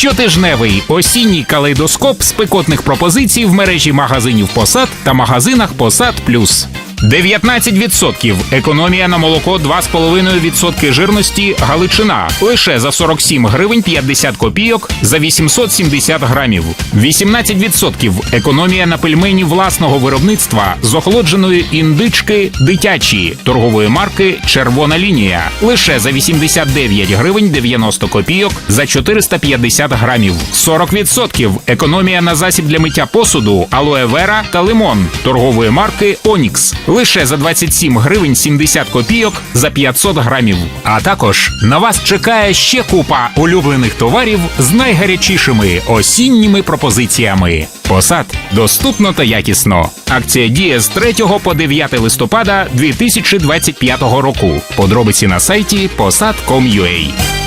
Щотижневий осінній калейдоскоп спекотних пропозицій в мережі магазинів Посад та магазинах Посад Плюс. 19% економія на молоко 2,5% жирності. Галичина лише за 47 гривень 50 копійок за 870 грамів. 18% економія на пельмені власного виробництва з охолодженої індички дитячі. Торгової марки Червона лінія лише за 89 гривень 90 копійок за 450 грамів. 40% економія на засіб для миття посуду Vera та Лимон. Торгової марки Онікс лише за 27 гривень 70 копійок за 500 грамів. А також на вас чекає ще купа улюблених товарів з найгарячішими осінніми пропозиціями. Посад доступно та якісно. Акція діє з 3 по 9 листопада 2025 року. Подробиці на сайті посад.com.ua